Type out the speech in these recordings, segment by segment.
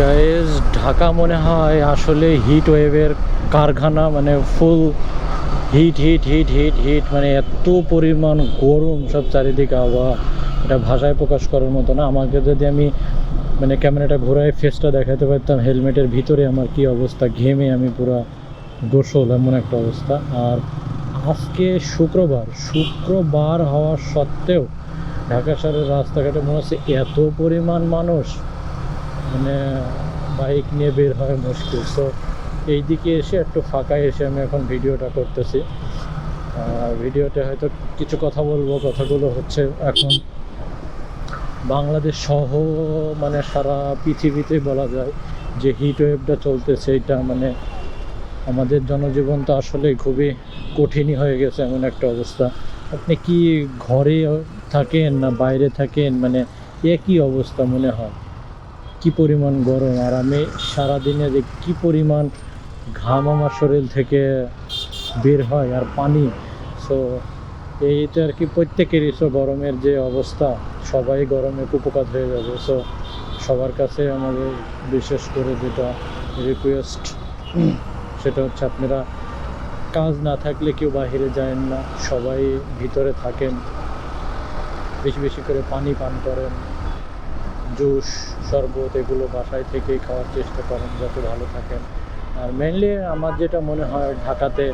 Guys Dhaka মনে হয় আসলে হিট ওয়েভের কারখানা মানে full heat heat heat heat heat মানে এত পরিমাণ গরম সব চারিদিকে আবহাওয়া। এটা ভাষায় প্রকাশ করার মতো না। আমাকে যদি আমি মানে ক্যামেরাটা ঘোরায় ফেসটা দেখাতে পারতাম, হেলমেটের ভিতরে আমার কি অবস্থা, ঘেমে আমি পুরো গোসল, এমন একটা অবস্থা। আর আজকে শুক্রবার শুক্রবার হওয়া সত্ত্বেও ঢাকা শহরের রাস্তাঘাটে মনে হচ্ছে এত পরিমাণ মানুষ মানে বাইক নিয়ে বের হয় মুশকিল। সো এই দিকে এসে একটু ফাঁকা এসে আমি এখন ভিডিওটা করতেছি। ভিডিওতে হয়তো কিছু কথা বলব, কথাগুলো হচ্ছে এখন বাংলাদেশ সহ মানে সারা পৃথিবীতে বলা যায় যে হিট ওয়েভটা চলতেছে, এটা মানে আমাদের জনজীবন তো আসলে খুবই কঠিনই হয়ে গেছে এমন একটা অবস্থা। আপনি কি ঘরে থাকেন না বাইরে থাকেন? মানে একই অবস্থা মনে হয়? কি পরিমাণ গরম আর আমি সারাদিনে যে কি পরিমাণ ঘাম আমার শরীর থেকে বের হয় আর পানি। সো এইটা আর কি প্রত্যেকেরই সো গরমের যে অবস্থা, সবাই গরমে কুপকাত হয়ে যাবে। সো সবার কাছে আমাদের বিশেষ করে যেটা রিকোয়েস্ট সেটা হচ্ছে আপনারা কাজ না থাকলে কেউ বাইরে যায় না, সবাই ভিতরে থাকেন, বেশি বেশি করে পানি পান করেন। জুস, শরবত এগুলো বাসায় থেকেই খাওয়ার চেষ্টা করেন যাতে ভালো থাকেন। আর মেনলি আমার যেটা মনে হয় ঢাকাতে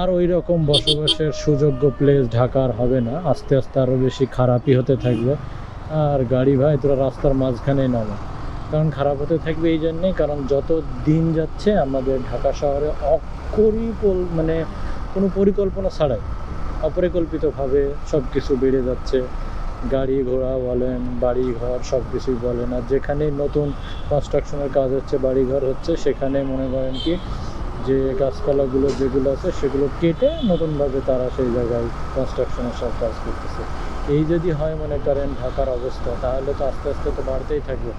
আর ওই রকম বসবাসের সুযোগ্য প্লেস ঢাকার হবে না। আস্তে আস্তে আরও বেশি খারাপই হতে থাকবে। আর গাড়ি ভাই, তোরা রাস্তার মাঝখানেই নামা। কারণ খারাপ হতে থাকবে এই জন্যেই, কারণ যত দিন যাচ্ছে আমাদের ঢাকা শহরে অপরিকল মানে কোনো পরিকল্পনা ছাড়াই, অপরিকল্পিতভাবে সব কিছু বেড়ে যাচ্ছে। গাড়ি ঘোড়া বলেন বাড়ি ঘর সব কিছুই বলেন। আর যেখানে নতুন কনস্ট্রাকশনের কাজ হচ্ছে বাড়ি ঘর হচ্ছে, সেখানে মনে করেন কি, যে গাছপালাগুলো যেগুলো আছে, সেগুলো কেটে নতুনভাবে তারা সেই জায়গায় কনস্ট্রাকশনের সব কাজ করতেছে। এই যদি হয় মনে করেন ঢাকার অবস্থা, তাহলে তো আস্তে আস্তে তো বাড়তেই থাকবে।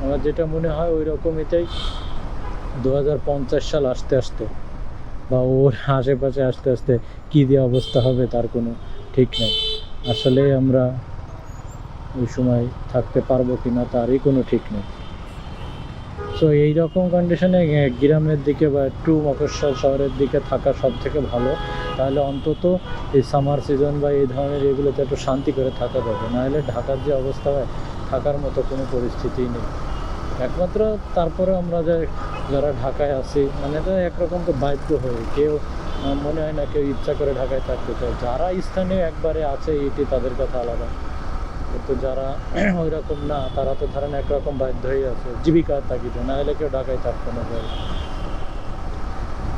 আমার যেটা মনে হয় ওই রকমইটাই দু হাজার পঞ্চাশ সাল আসতে আসতে, বা ওর আশেপাশে আস্তে আস্তে কী দিয়ে অবস্থা হবে তার কোনো ঠিক নেই। আসলে আমরা ওই সময় থাকতে পারব কি না তারই কোনো ঠিক নেই। সো এই রকম কন্ডিশনে গ্রামের দিকে বা একটু মফস্বল শহরের দিকে থাকা সব থেকে ভালো। তাহলে অন্তত এই সামার সিজন বা এই ধরনের এগুলোতে একটু শান্তি করে থাকা যাবে। নাহলে ঢাকার যে অবস্থা হয়, থাকার মতো কোনো পরিস্থিতিই নেই। একমাত্র তারপরে আমরা যে যারা ঢাকায় আছি মানে তো একরকম তো বাধ্য হয়ে, কেউ মনে হয় না কেউ ইচ্ছা করে ঢাকায় থাকতে চায়। যারা স্থানীয় একবারে আছে, এটি তাদের কথা আলাদা। কিন্তু যারা ওই রকম না, তারা তো ধরেন একরকম বাধ্য হয়ে আছে জীবিকার তাগিদে, না হলে কেউ ঢাকায় থাকতো না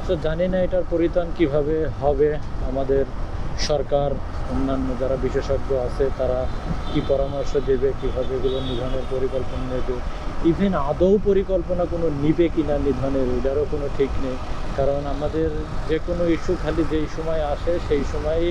তো জানি না এটার পরিত্রাণ কীভাবে হবে আমাদের সরকার, অন্যান্য যারা বিশেষজ্ঞ আছে, তারা কি পরামর্শ দেবে, কীভাবে এগুলো নিধনের পরিকল্পনা নেবে। ইভেন আদৌ পরিকল্পনা কোনো নিবে কিনা নিধনের, এটারও কোনো ঠিক নেই। কারণ আমাদের যে কোনো ইস্যু খালি যেই সময় আসে, সেই সময়ই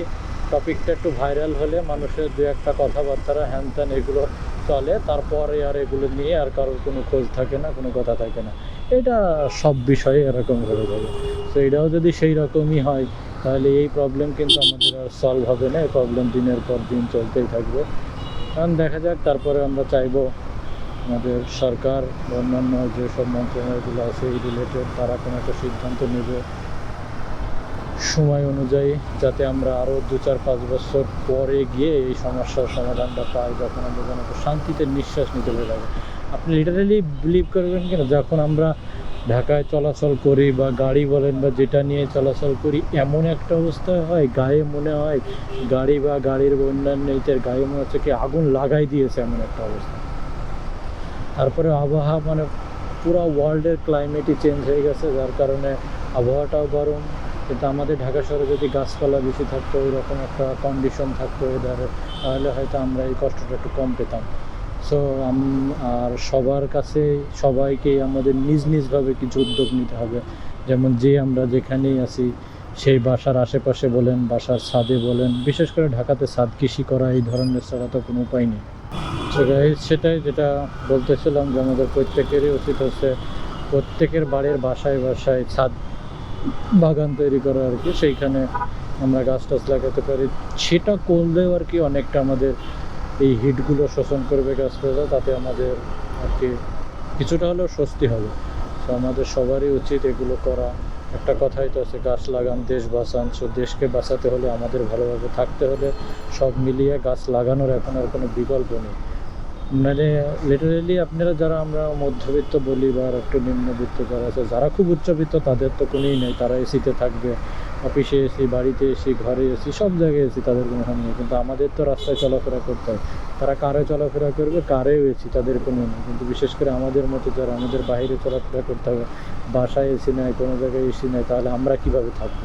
টপিকটা একটু ভাইরাল হলে মানুষের দু একটা কথাবার্তা হ্যান ত্যান এগুলো চলে, তারপরে আর এগুলো নিয়ে আর কারোর কোনো খোঁজ থাকে না, কোনো কথা থাকে না। এটা সব বিষয়ে এরকম হয়ে যাবে তো এটাও যদি সেই রকমই হয়, তাহলে এই প্রবলেম কিন্তু আমাদের আর সলভ হবে না, এই প্রবলেম দিনের পর দিন চলতেই থাকবে। কারণ দেখা যাক, তারপরে আমরা চাইব আমাদের সরকার অন্যান্য যেসব মন্ত্রণালয়গুলো আছে, এই রিলেটেড তারা কোনো একটা সিদ্ধান্ত নেবে। সময় অনুযায়ী যাতে আমরা আরও দু চার পাঁচ বছর পরে গিয়ে এই সমস্যার সমাধানটা পাই, যখন আমরা যেন শান্তিতে নিঃশ্বাস নিতে পেরে। যাব আপনি লিটারালি বিলিভ করবেন কিনা? যখন আমরা ঢাকায় চলাচল করি বা গাড়ি বলেন বা যেটা নিয়ে চলাচল করি, এমন একটা অবস্থা হয়, গায়ে মনে হয়, গাড়ি বা গাড়ির অন্যান্য ইতের গায়ে মনে হচ্ছে কি আগুন লাগাই দিয়েছে এমন একটা অবস্থা। তারপরে আবহাওয়া মানে পুরো ওয়ার্ল্ডের ক্লাইমেটই চেঞ্জ হয়ে গেছে, যার কারণে আবহাওয়াটাও গরম কিন্তু আমাদের ঢাকা শহরে যদি গাছপালা বেশি থাকতো ওই রকম একটা কন্ডিশন থাকতো ওয়েদারে তাহলে হয়তো আমরা এই কষ্টটা একটু কম পেতাম। সো আর সবার কাছে সবাইকেই আমাদের নিজ নিজভাবে কিছু উদ্যোগ নিতে হবে। যেমন যে আমরা যেখানেই আছি, সেই বাসার আশেপাশে বলেন, বাসার ছাদে বলেন, বিশেষ করে ঢাকাতে ছাদ কৃষি করা, এই ধরনের ছাড়া তো কোনো উপায় নেই। সেটাই যেটা বলতেছিলাম যে আমাদের প্রত্যেকেরই উচিত হচ্ছে, প্রত্যেকের বাড়ির বাসায় বাসায় ছাদ বাগান তৈরি করা আর কি, সেইখানে আমরা গাছ টাছ লাগাতে পারি। সেটা করলেও আর কি অনেকটা আমাদের এই হিটগুলো শোষণ করবে গাছপালা, তাতে আমাদের আর কি কিছুটা হলেও স্বস্তি হবে। তো আমাদের সবারই উচিত এগুলো করা। একটা কথাই তো আছে, গাছ লাগান, দেশ বাঁচান। সো দেশকে বাঁচাতে হলে আমাদের ভালোভাবে থাকতে হলে সব মিলিয়ে গাছ লাগানোর এখন আর কোনো বিকল্প নেই। মানে লিটারেলি আপনারা যারা আমরা মধ্যবিত্ত বলি বা একটু নিম্নবিত্ত যারা আছে, যারা খুব উচ্চবিত্ত, তাদের তো কোনোই নেই। তারা এসিতে থাকবে, অফিসে এসি বাড়িতে এসি ঘরে এসি সব জায়গায় এসি তাদের কোনো হানি নেই। কিন্তু আমাদের তো রাস্তায় চলাফেরা করতে হয়। তারা কারে চলাফেরা করবে? কারেও এসি তাদের কোনো নেই। কিন্তু বিশেষ করে আমাদের মতো যারা, আমাদের বাইরে চলাফেরা করতে হবে, বাসায় এসি নেয় কোনো জায়গায় এসি নেয় তাহলে আমরা কীভাবে থাকব?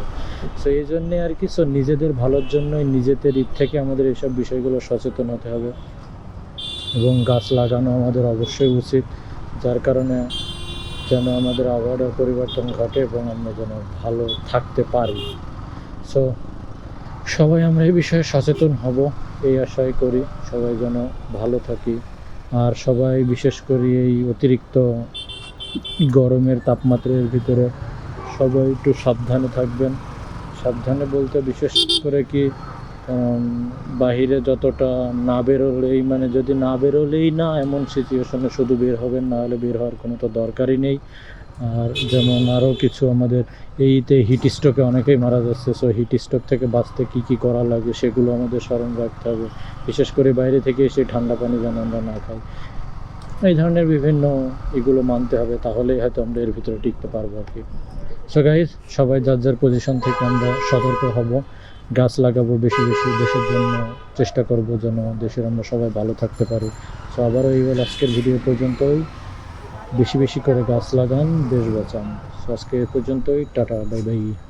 সো এই জন্যে আর কি সো নিজেদের ভালোর জন্যই নিজেদের ঈদ থেকে আমাদের এইসব বিষয়গুলো সচেতন হতে হবে। এবং গাছ লাগানো আমাদের অবশ্যই উচিত। যার কারণে যেন আমাদের আবহাওয়ার পরিবর্তন ঘটে এবং আমরা যেন ভালো থাকতে পারি। সো সবাই আমরা এই বিষয়ে সচেতন হব, এই আশাই করি সবাই যেন ভালো থাকি। আর সবাই বিশেষ করে এই অতিরিক্ত গরমের তাপমাত্রার ভিতরে সবাই একটু সাবধানে থাকবেন। সাবধানে বলতে বিশেষ করে কি বাহিরে যতটা না বেরোলেই মানে যদি না বেরোলেই না, এমন সিচুয়েশনে শুধু বের হবেন না হলে বের হওয়ার কোনো তো দরকারই নেই। আর যেমন আরও কিছু আমাদের এইতে হিট স্ট্রোকে অনেকেই মারা যাচ্ছে সো হিট স্ট্রোক থেকে বাঁচতে কী কী করা লাগে সেগুলো আমাদের স্মরণ রাখতে হবে। বিশেষ করে বাইরে থেকে এসে ঠান্ডা পানি যেন আমরা না খাই। এই ধরনের বিভিন্ন এগুলো মানতে হবে তাহলেই হয়তো আমরা এর ভিতরে টিকতে পারব আর কি। সো গাইজ সবাই যার যার পজিশন থেকে আমরা সতর্ক হব। গাছ লাগাবো বেশি বেশি, দেশের জন্য চেষ্টা করব যেন দেশের আমরা সবাই ভালো থাকতে পারি। সো আবারও এই বল আজকের ভিডিও পর্যন্তই। বেশি বেশি করে গাছ লাগান, দেশ বাঁচান। সো আজকে এ পর্যন্তই। Tata, bye bye.